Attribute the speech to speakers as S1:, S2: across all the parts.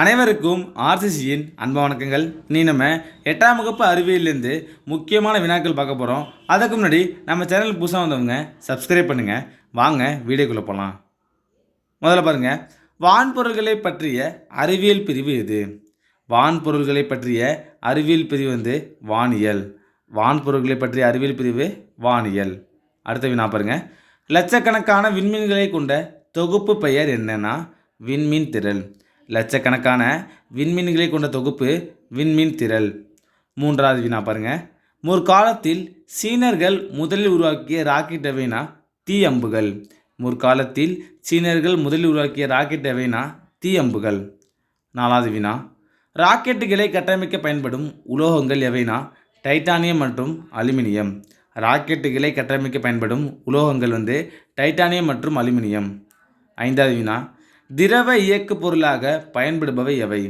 S1: அனைவருக்கும் ஆர்சிசியின் அன்பு வணக்கங்கள். நீ நம்ம எட்டாம் வகுப்பு அறிவியலேருந்து முக்கியமான வினாக்கள் பார்க்க போகிறோம் அதுக்கு முன்னாடி நம்ம சேனல் புதுசாக வந்தவங்க சப்ஸ்கிரைப் பண்ணுங்கள் வாங்க வீடியோக்குள்ளே போகலாம் முதல்ல பாருங்கள் வான்பொருள்களை பற்றிய அறிவியல் பிரிவு எது? வான்பொருள்களை பற்றிய அறிவியல் பிரிவு வந்து வானியல். வான்பொருள்களை பற்றிய அறிவியல் பிரிவு வானியல். அடுத்த வினா பாருங்கள் லட்சக்கணக்கான விண்மீன்களை கொண்ட தொகுப்பு பெயர் என்னன்னா விண்மீன் திரள். லட்சக்கணக்கான விண்மீன்களை கொண்ட தொகுப்பு விண்மீன் திரள். மூன்றாவது வினா பாருங்க. முற்காலத்தில் சீனர்கள் முதலில் உருவாக்கிய ராக்கெட் எவைனா? தீ அம்புகள் முற்காலத்தில் சீனர்கள் முதலில் உருவாக்கிய ராக்கெட் எவைனா? தீ அம்புகள் நாலாவது வினா ராக்கெட்டுகளை கட்டமைக்க பயன்படும் உலோகங்கள் எவைனா? டைட்டானியம் மற்றும் அலுமினியம். ராக்கெட்டுகளை கட்டமைக்க பயன்படும் உலோகங்கள் வந்து டைட்டானியம் மற்றும் அலுமினியம். ஐந்தாவது வினா திரவ இயக்கு பொருளாக பயன்படுபவை எவை?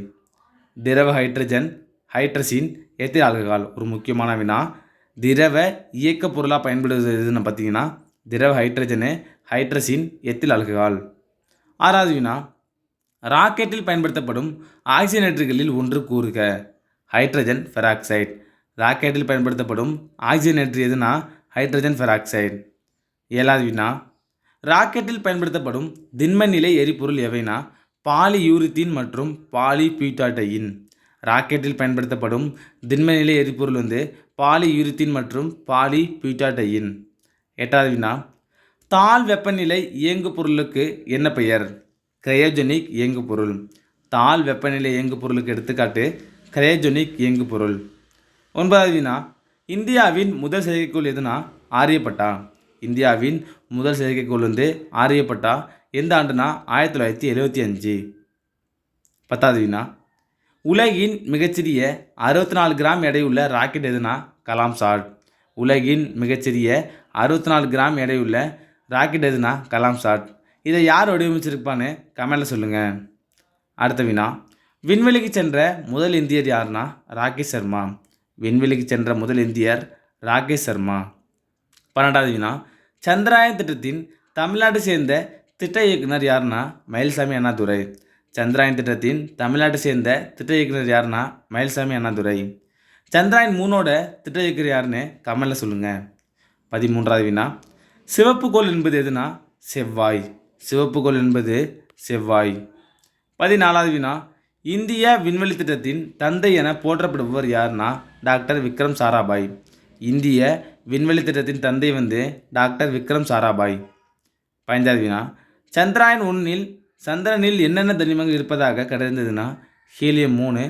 S1: திரவ ஹைட்ரஜன் ஹைட்ரசின் எத்தில் ஆல்கஹால் ஒரு முக்கியமான வினா. திரவ இயக்க பொருளாக பயன்படுவது எதுன்னு பார்த்தீங்கன்னா திரவ ஹைட்ரஜனு ஹைட்ரசின் எத்தில் ஆல்கஹால் ஆறாவது வினா ராக்கெட்டில் பயன்படுத்தப்படும் ஆக்சிஜனேட்டர்களில் ஒன்று கூறுக. ஹைட்ரஜன் ஃபெராக்சைட் ராக்கெட்டில் பயன்படுத்தப்படும் ஆக்சிஜனேட்டர் எதுனா ஹைட்ரஜன் ஃபெராக்சைடு ஏழாவது வினா ராக்கெட்டில் பயன்படுத்தப்படும் திண்ம நிலை எரிபொருள் எவைனா? பாலியூரித்தீன் மற்றும் பாலிபியூட்டாட்டையின் ராக்கெட்டில் பயன்படுத்தப்படும் திண்ம நிலை எரிபொருள் வந்து பாலியூரித்தீன் மற்றும் பாலிபியூட்டாட்டையின் எட்டாவது வினா தாழ் வெப்பநிலை இயங்கு பொருளுக்கு என்ன பெயர்? கிரையோஜெனிக் இயங்கு பொருள் தாழ் வெப்பநிலை இயங்கு பொருளுக்கு எடுத்துக்காட்டு கிரையோஜெனிக் இயங்கு பொருள் ஒன்பதாவது வினா இந்தியாவின் முதல் செயற்கைக்கோள் எதுனா? ஆரியப்பட்டா. இந்தியாவின் முதல் செயற்கைக்கோள் வந்து ஆரியப்பட்டா எந்த ஆண்டுனா ஆயிரத்தி தொள்ளாயிரத்தி எழுபத்தி அஞ்சு? பத்தாவது வினா. உலகின் மிகச்சிறிய அறுபத்தி நாலு கிராம் எடையுள்ள ராக்கெட் எதுனா? கலாம் சாட். உலகின் மிகச்சிறிய அறுபத்தி நாலு கிராம் எடையுள்ள ராக்கெட் எதுனா? கலாம் சாட். இதை யார் வடிவமைச்சிருப்பான்னு கமெண்டில் சொல்லுங்கள் அடுத்த வினா. விண்வெளிக்கு சென்ற முதல் இந்தியர் யாருன்னா ராகேஷ் சர்மா. விண்வெளிக்கு சென்ற முதல் இந்தியர் ராகேஷ் சர்மா. பன்னெண்டாவது வினா. சந்திராயன் திட்டத்தின் தமிழ்நாட்டை சேர்ந்த திட்ட இயக்குனர் யாருன்னா மயில்சாமி அண்ணாதுரை. சந்திராயன் திட்டத்தின் தமிழ்நாட்டை சேர்ந்த திட்ட இயக்குனர் யாருன்னா மயில்சாமி அண்ணாதுரை. சந்திராயன் மூணோட திட்ட இயக்குனர் யாருன்னு கமலில் சொல்லுங்கள் பதிமூன்றாவது வினா. சிவப்பு கோல் என்பது எதுனா? செவ்வாய். சிவப்பு கோல் என்பது செவ்வாய். பதினாலாவது வினா. இந்திய விண்வெளி திட்டத்தின் தந்தை என போற்றப்படுபவர் யாருன்னா டாக்டர் விக்ரம் சாராபாய். இந்திய விண்வெளி திட்டத்தின் தந்தை வந்து டாக்டர் விக்ரம் சாராபாய். பதினைஞ்சாவது வினா சந்திராயன் ஒன்றில் சந்திரனில் என்னென்ன தனிமங்கள் இருப்பதாக கண்டறிந்ததுன்னா ஹீலியம் மூணு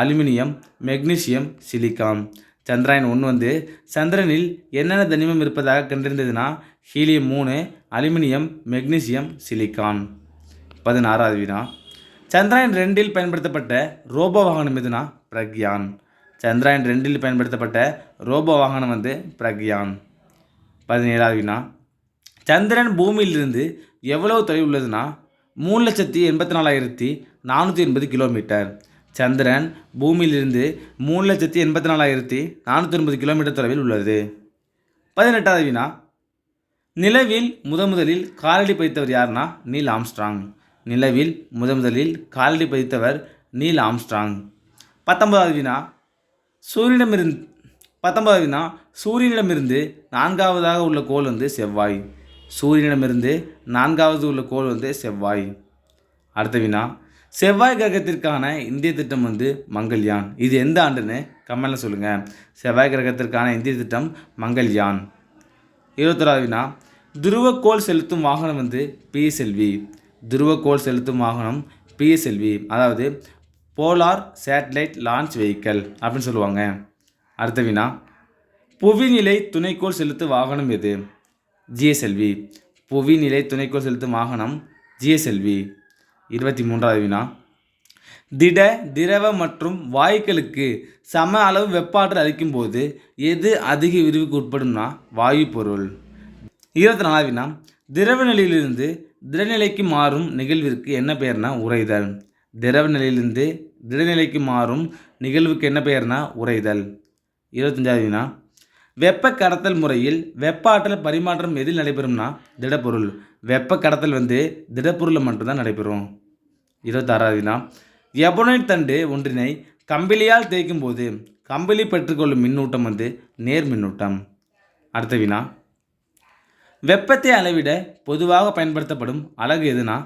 S1: அலுமினியம் மெக்னீசியம் சிலிக்காம். சந்திராயன் ஒன்று வந்து சந்திரனில் என்னென்ன தனிமம் இருப்பதாக கண்டறிந்ததுன்னா ஹீலியம் மூணு அலுமினியம் மெக்னீசியம் சிலிக்கான் பதினாறாவது வினா சந்திராயன் ரெண்டில் பயன்படுத்தப்பட்ட ரோபோ வாகனம் எதுனா பிரக்யான். சந்திராயன் ரெண்டில் பயன்படுத்தப்பட்ட ரோபோ வாகனம் வந்து பிரக்யான். பதினேழாவது வினா. சந்திரன் பூமியிலிருந்து எவ்வளவு தொலைவு உள்ளதுன்னா மூணு லட்சத்தி எண்பத்தி நாலாயிரத்தி நானூற்றி எண்பது கிலோமீட்டர். சந்திரன் பூமியிலிருந்து மூணு லட்சத்தி எண்பத்தி நாலாயிரத்தி நானூற்றி எண்பது கிலோமீட்டர் தொலைவில் உள்ளது. பதினெட்டாவது வினா. நிலவில் முதமுதலில் காலடி பதித்தவர் யாருன்னா நீல் ஆம்ஸ்ட்ராங். நிலவில் முதமுதலில் காலடி பதித்தவர் நீல் ஆம்ஸ்ட்ராங். பத்தொன்பதாவது வினா. சூரியனிடமிருந்து பத்தொன்பதாவது வினா சூரியனிடமிருந்து நான்காவதாக உள்ள கோள் வந்து செவ்வாய். சூரியனிடமிருந்து நான்காவது உள்ள கோள் வந்து செவ்வாய். அடுத்த வினா செவ்வாய் கிரகத்திற்கான இந்திய திட்டம் வந்து மங்கள்யான். இது எந்த ஆண்டுன்னு கமெண்டில் சொல்லுங்கள் செவ்வாய் கிரகத்திற்கான இந்திய திட்டம் மங்கள்யான். இருபத்தொராவது வினா துருவக்கோள் செலுத்தும் வாகனம் வந்து பிஎஸ்எல்வி துருவக்கோள் செலுத்தும் வாகனம் பிஎஸ்எல்வி அதாவது போலார் சேட்டலைட் லான்ச் வெஹிக்கல் அப்படின்னு சொல்லுவாங்க. அடுத்த வினா புவிநிலை துணைக்கோள் செலுத்து வாகனம் எது? ஜிஎஸ்எல்வி புவிநிலை துணைக்கோள் செலுத்தும் வாகனம் ஜிஎஸ்எல்வி இருபத்தி மூன்றாவது வினா திட திரவ மற்றும் வாயுக்களுக்கு சம அளவு வெப்பாற்றல் அளிக்கும்போது எது அதிக விரிவுக்கு உட்படும்னா வாயு பொருள் இருபத்தி நாலாவது வினா திரவ நிலையிலிருந்து திடநிலைக்கு மாறும் நிகழ்விற்கு என்ன பெயர்னா உறைதல்? திரவ நிலையிலிருந்து திடநிலைக்கு மாறும் நிகழ்வுக்கு என்ன பெயர்னா உறைதல். இருபத்தஞ்சாவது வினா வெப்ப கடத்தல் முறையில் வெப்ப ஆற்றல் பரிமாற்றம் எதில் நடைபெறும்னா திடப்பொருள். வெப்ப கடத்தல் வந்து திடப்பொருளில் மட்டும்தான் நடைபெறும். இருபத்தாறாவது வினா எபனைட் தண்டு ஒன்றினை கம்பிலியால் தேய்க்கும் போது கம்பிலி பெற்றுக்கொள்ளும் மின்னூட்டம் வந்து நேர் மின்னூட்டம். அடுத்த வினா வெப்பத்தை அளவிட பொதுவாக பயன்படுத்தப்படும் அலகு எதுனா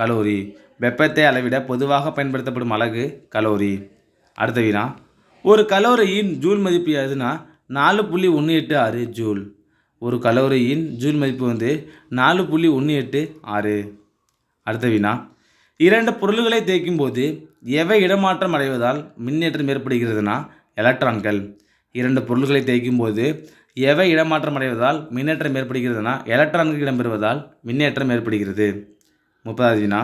S1: கலோரி. வெப்பத்தை அளவிட பொதுவாக பயன்படுத்தப்படும் அலகு கலோரி. அடுத்த வினா ஒரு கலோரியின் ஜூல் மதிப்பு எதுனா நாலு புள்ளி ஒன்று எட்டு ஆறு ஜூல். ஒரு கலோரியின் ஜூல் மதிப்பு வந்து நாலு புள்ளி ஒன்று எட்டு ஆறு. அடுத்த வினா இரண்டு பொருள்களை தேய்க்கும் போது எவை இடமாற்றம் அடைவதால் மின்னேற்றம் ஏற்படுகிறதுனா எலக்ட்ரான்கள். இரண்டு பொருள்களை தேய்க்கும் போது எவை இடமாற்றம் அடைவதால் மின்னேற்றம் ஏற்படுகிறதுனா எலக்ட்ரான்கள் இடம்பெறுவதால் மின்னேற்றம் ஏற்படுகிறது. முப்பதாவது வினா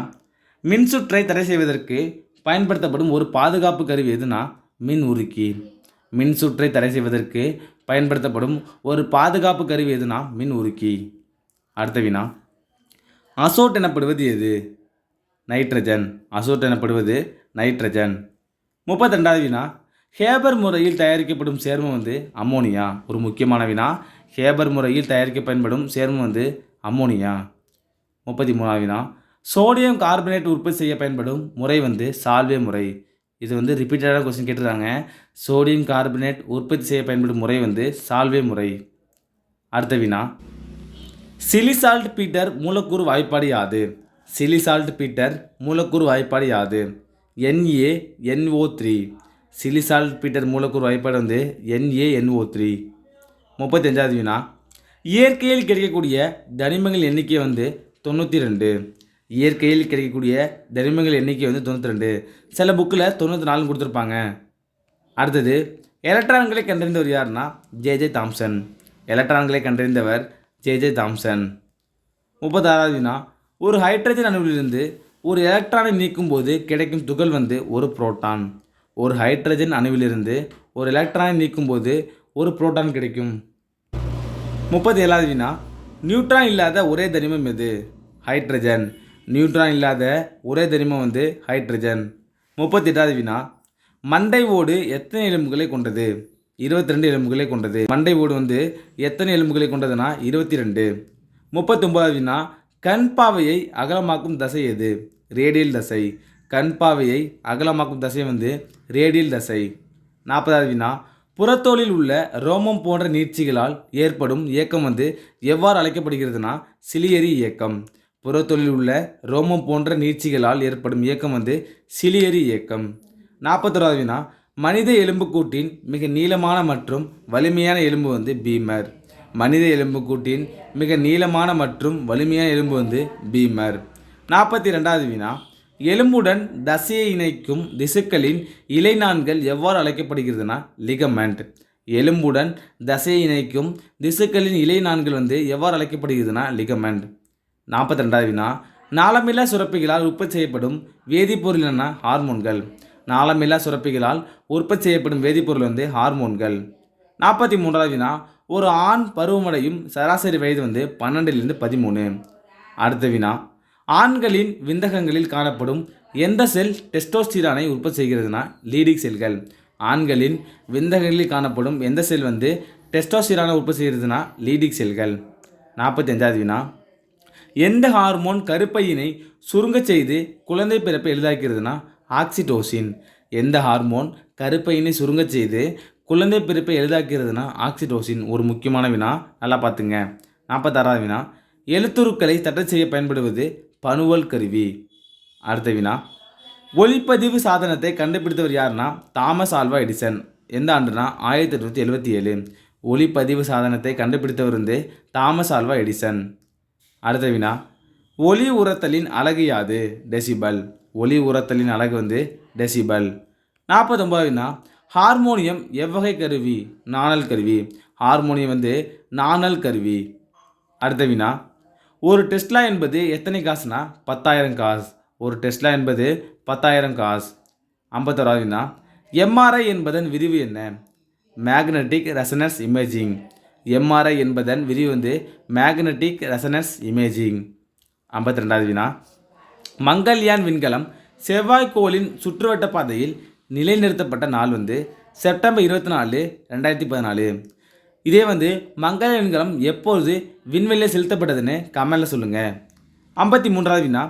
S1: மின்சுற்றை தடை செய்வதற்கு பயன்படுத்தப்படும் ஒரு பாதுகாப்பு கருவி எதுனா மின் உருக்கி மின்சுற்றை தடை செய்வதற்கு பயன்படுத்தப்படும் ஒரு பாதுகாப்பு கருவி எதுனா மின் உருக்கி அடுத்த வினா அசோட் எனப்படுவது எது? நைட்ரஜன். அசோட் எனப்படுவது நைட்ரஜன். முப்பத்திரெண்டாவது வினா ஹேபர் முறையில் தயாரிக்கப்படும் சேர்மம் வந்து அம்மோனியா. ஒரு முக்கியமான வினா ஹேபர் முறையில் தயாரிக்க பயன்படும் சேர்மம் வந்து அம்மோனியா. முப்பத்தி மூணாவது வினா சோடியம் கார்பனேட் உற்பத்தி செய்ய பயன்படும் முறை வந்து சால்வே முறை. இது வந்து ரிப்பீட்டடான கொஸ்டின் கேட்டுருக்காங்க. சோடியம் கார்பனேட் உற்பத்தி செய்ய பயன்படும் முறை வந்து சால்வே முறை. அடுத்த வினா. சிலிசால்ட் பீட்டர் மூலக்கூறு வாய்ப்பாடு யாது? சிலிசால்ட் பீட்டர் மூலக்கூறு வாய்ப்பாடு யாது? NA NO three Chile saltpetre மூலக்கூறு வாய்ப்பாடு வந்து என்ஏ என்ஓ த்ரீ முப்பத்தஞ்சாவது வினா. இயற்கையில் கிடைக்கக்கூடிய தனிமங்கள் எண்ணிக்கை வந்து தொண்ணூற்றி ரெண்டு. இயற்கையில் கிடைக்கக்கூடிய தனிமங்கள் எண்ணிக்கை வந்து தொண்ணூற்றி ரெண்டு சில புக்கில் தொண்ணூற்றி நாலு கொடுத்துருப்பாங்க. அடுத்தது எலக்ட்ரான்களை கண்டறிந்தவர் யாருன்னா ஜே ஜே தாம்சன் எலக்ட்ரான்களை கண்டறிந்தவர் ஜே ஜே தாம்சன் முப்பத்தாறாவதுனா ஒரு ஹைட்ரஜன் அணுவிலிருந்து ஒரு எலக்ட்ரானை நீக்கும்போது கிடைக்கும் துகள் வந்து ஒரு புரோட்டான் ஒரு ஹைட்ரஜன் அணுவிலிருந்து ஒரு எலக்ட்ரானை நீக்கும்போது ஒரு புரோட்டான் கிடைக்கும். முப்பத்தி ஏழாவது வினா நியூட்ரான் இல்லாத ஒரே தனிமம் எது? ஹைட்ரஜன் நியூட்ரான் இல்லாத ஒரே தனிமம் வந்து ஹைட்ரஜன். முப்பத்தி எட்டாவது வினா மண்டை ஓடு எத்தனை எலும்புகளை கொண்டது? இருபத்தி ரெண்டு எலும்புகளை கொண்டது. மண்டை ஓடு வந்து எத்தனை எலும்புகளை கொண்டதுன்னா இருபத்தி ரெண்டு முப்பத்தொன்பதாவது வினா கண் பாவையை அகலமாக்கும் தசை எது? ரேடியல் தசை. கண் பாவையை அகலமாக்கும் தசை வந்து ரேடியல் தசை. நாற்பதாவது வினா புறத்தோலில் உள்ள ரோமம் போன்ற நீட்சிகளால் ஏற்படும் இயக்கம் வந்து எவ்வாறு அழைக்கப்படுகிறதுனா சிலியரி இயக்கம். புறத்தொழில் உள்ள ரோமம் போன்ற நீட்சிகளால் ஏற்படும் இயக்கம் வந்து சிலியரி இயக்கம். நாற்பத்தோராவது வினா. மனித எலும்புக்கூட்டின் மிக நீளமான மற்றும் வலிமையான எலும்பு வந்து பீமர். மனித எலும்புக்கூட்டின் மிக நீளமான மற்றும் வலிமையான எலும்பு வந்து பீமர். நாற்பத்தி ரெண்டாவது வினா. எலும்புடன் தசையை இணைக்கும் திசுக்களின் இலைநான்கள் எவ்வாறு அழைக்கப்படுகிறதுனா லிகமெண்ட். எலும்புடன் தசையை இணைக்கும் திசுக்களின் இலைநான்கள் வந்து எவ்வாறு அழைக்கப்படுகிறதுனா லிகமெண்ட். நாற்பத்தி ரெண்டாவது வினா. நாளமில்லா சுரப்பிகளால் உற்பத்தி செய்யப்படும் வேதிப்பொருள் என்ன ஹார்மோன்கள். நாளமில்லா சுரப்பிகளால் உற்பத்தி செய்யப்படும் வேதிப்பொருள் வந்து ஹார்மோன்கள். நாற்பத்தி மூன்றாவது வினா. ஒரு ஆண் பருவமடையும் சராசரி வயது வந்து பன்னெண்டுலேருந்து பதிமூணு. அடுத்த வினா. ஆண்களின் விந்தகங்களில் காணப்படும் எந்த செல் டெஸ்டோஸ்டிரானை உற்பத்தி செய்கிறதுனா லீடிங் செல்கள். ஆண்களின் விந்தகங்களில் காணப்படும் எந்த செல் வந்து டெஸ்டோஸ்டிரானை உற்பத்தி செய்கிறதுனா லீடிங் செல்கள். நாற்பத்தி அஞ்சாவது வினா. எந்த ஹார்மோன் கருப்பையினை சுருங்கச் செய்து குழந்தை பிறப்பை எளிதாக்கிறதுனா ஆக்சிடோசின். எந்த ஹார்மோன் கருப்பையினை சுருங்கச் செய்து குழந்தை பிறப்பை எளிதாக்கிறதுனா ஆக்சிடோசின். ஒரு முக்கியமான வினா நல்லா பார்த்துங்க. நாற்பத்தாறாவது வினா எழுத்துருக்களை தட்டச் செய்ய பயன்படுவது பனுவல் கருவி. அடுத்த வினா ஒளிப்பதிவு சாதனத்தை கண்டுபிடித்தவர் யாருன்னா தாமஸ் ஆல்வா எடிசன். எந்த ஆண்டுனா ஆயிரத்தி எட்நூற்றி எழுபத்தி ஏழு. ஒளிப்பதிவு சாதனத்தை கண்டுபிடித்தவர் வந்து தாமஸ் ஆல்வா எடிசன். அடுத்த வினா. ஒளி உரத்தலின் அலகு யாது? டெசிபல். ஒளி உரத்தலின் அலகு வந்து டெசிபல். நாற்பத்தொம்பது வினா. ஹார்மோனியம் எவ்வகை கருவி? நாணல் கருவி. ஹார்மோனியம் வந்து நாணல் கருவி. அடுத்த வினா. ஒரு டெஸ்ட்லா என்பது எத்தனை காசுனா? பத்தாயிரம் காசு. ஒரு டெஸ்ட்லா என்பது பத்தாயிரம் காசு. ஐம்பத்தோராவது வினா. எம்ஆர்ஐ என்பதன் விரிவு என்ன? Magnetic resonance imaging. எம்ஆர்ஐ என்பதன் விரிவு வந்து மேக்னெட்டிக் ரெசனன்ஸ் இமேஜிங் ஐம்பத்தி ரெண்டாவது வினா. மங்கள்யான் விண்கலம் செவ்வாய்க்கோளின் சுற்றுவட்ட பாதையில் நிலைநிறுத்தப்பட்ட நாள் வந்து செப்டம்பர் இருபத்தி நாலு ரெண்டாயிரத்தி பதினாலு. இதே வந்து மங்கள விண்கலம் எப்பொழுது விண்வெளியில் செலுத்தப்பட்டதுன்னு கமெண்டில் சொல்லுங்கள் ஐம்பத்தி மூன்றாவது வினா.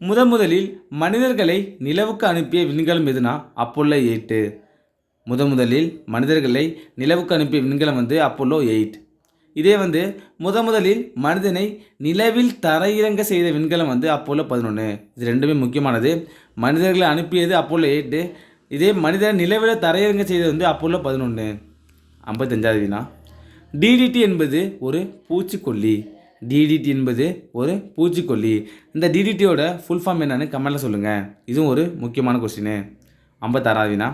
S1: முதன் முதலில் மனிதர்களை நிலவுக்கு அனுப்பிய விண்கலம் எதுனா? அப்போலோ எயிட்டு முதன் முதலில் மனிதர்களை நிலவுக்கு அனுப்பிய விண்கலம் வந்து அப்போலோ எயிட். இதே வந்து முத முதலில் மனிதனை நிலவில் தரையிறங்க செய்த விண்கலம் வந்து அப்போலோ பதினொன்று இது ரெண்டுமே முக்கியமானது. மனிதர்களை அனுப்பியது அப்போலோ எயிட்டு. இதே மனிதனை நிலவில் தரையிறங்க செய்தது வந்து அப்போலோ பதினொன்று ஐம்பத்தஞ்சாவது வினா. டிடிடி என்பது ஒரு பூச்சிக்கொல்லி. டிடிடி என்பது ஒரு பூச்சிக்கொல்லி. இந்த டிடிடியோட ஃபுல் ஃபார்ம் என்னன்னு கமெண்ட்டில் சொல்லுங்கள் இதுவும் ஒரு முக்கியமான கொஸ்டின் ஐம்பத்தாறாவது வினா.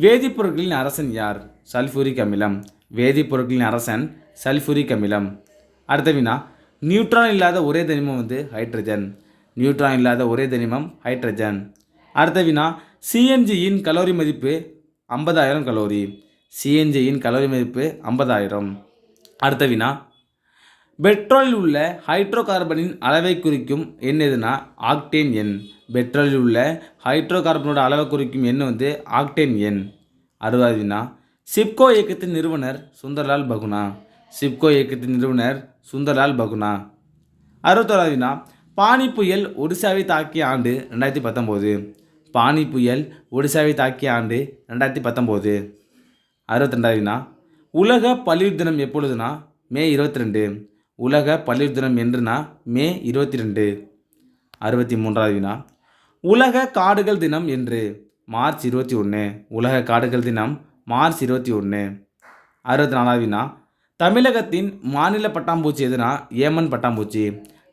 S1: வேதிப்பொருட்களின் அரசன் யார்? சல்ஃபூரிக் அமிலம். வேதிப்பொருட்களின் அரசன் சல்ஃபூரிக் அமிலம். அடுத்த வினா நியூட்ரான் இல்லாத ஒரே தனிமம் வந்து ஹைட்ரஜன். நியூட்ரான் இல்லாத ஒரே தனிமம் ஹைட்ரஜன். அடுத்த வினா சிஎன்ஜியின் கலோரி மதிப்பு ஐம்பதாயிரம் கலோரி. சிஎன்ஜியின் கலோரி மதிப்பு ஐம்பதாயிரம். அடுத்த வினா பெட்ரோலில் உள்ள ஹைட்ரோ கார்பனின் அளவை குறிக்கும் எண் எதுனா? ஆக்டேன் எண். பெட்ரோலில் உள்ள ஹைட்ரோ கார்பனோட அளவை குறிக்கும் எண் வந்து ஆக்டேன் எண். அறுபது சிப்கோ இயக்கத்தின் நிறுவனர் சுந்தர்லால் பகுனா. சிப்கோ இயக்கத்தின் நிறுவனர் சுந்தர்லால் பகுனா. அறுபத்தோராவது பானி புயல் ஒடிசாவை தாக்கிய ஆண்டு ரெண்டாயிரத்தி பத்தொம்போது. பானி புயல் ஒடிசாவை தாக்கிய ஆண்டு ரெண்டாயிரத்தி பத்தொம்போது. அறுபத்தி ரெண்டாவதுனா உலக பல்லுயிர் தினம் எப்பொழுதுனா? மே இருபத்தி ரெண்டு உலக பல்லுயிர் தினம் என்றுனா மே இருபத்தி ரெண்டு அறுபத்தி மூன்றாவது வினா உலக காடுகள் தினம் என்று மார்ச் இருபத்தி ஒன்று. உலக காடுகள் தினம் மார்ச் இருபத்தி ஒன்று. அறுபத்தி நாலாவது வினா தமிழகத்தின் மாநில பட்டாம்பூச்சி எதுனா ஏமன் பட்டாம்பூச்சி.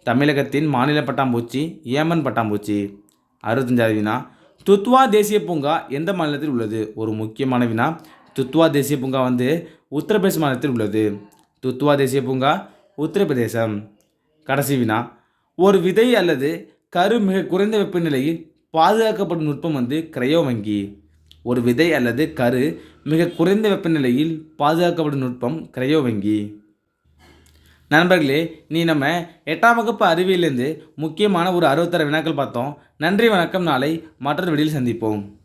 S1: தமிழகத்தின் மாநில பட்டாம்பூச்சி ஏமன் பட்டாம்பூச்சி. அறுபத்தஞ்சாவது வினா துத்வா தேசிய பூங்கா எந்த மாநிலத்தில் உள்ளது? ஒரு முக்கியமான வினா துத்வா தேசிய பூங்கா வந்து உத்தரப்பிரதேச மாநிலத்தில் உள்ளது. துத்வா தேசிய பூங்கா உத்தரப்பிரதேசம். கடைசி வினா. ஒரு விதை அல்லது கரு மிக குறைந்த வெப்பநிலையில் பாதுகாக்கப்படும் நுட்பம் வந்து கிரையோ வங்கி. ஒரு விதை அல்லது கரு மிக குறைந்த வெப்பநிலையில் பாதுகாக்கப்படும் நுட்பம் கிரையோ வங்கி. நண்பர்களே நீ நம்ம எட்டாம் வகுப்பு அறிவியலேருந்து முக்கியமான ஒரு அறுபத்தாறு வினாக்கள் பார்த்தோம். நன்றி வணக்கம். நாளை மற்றொரு வீடியோவில் சந்திப்போம்.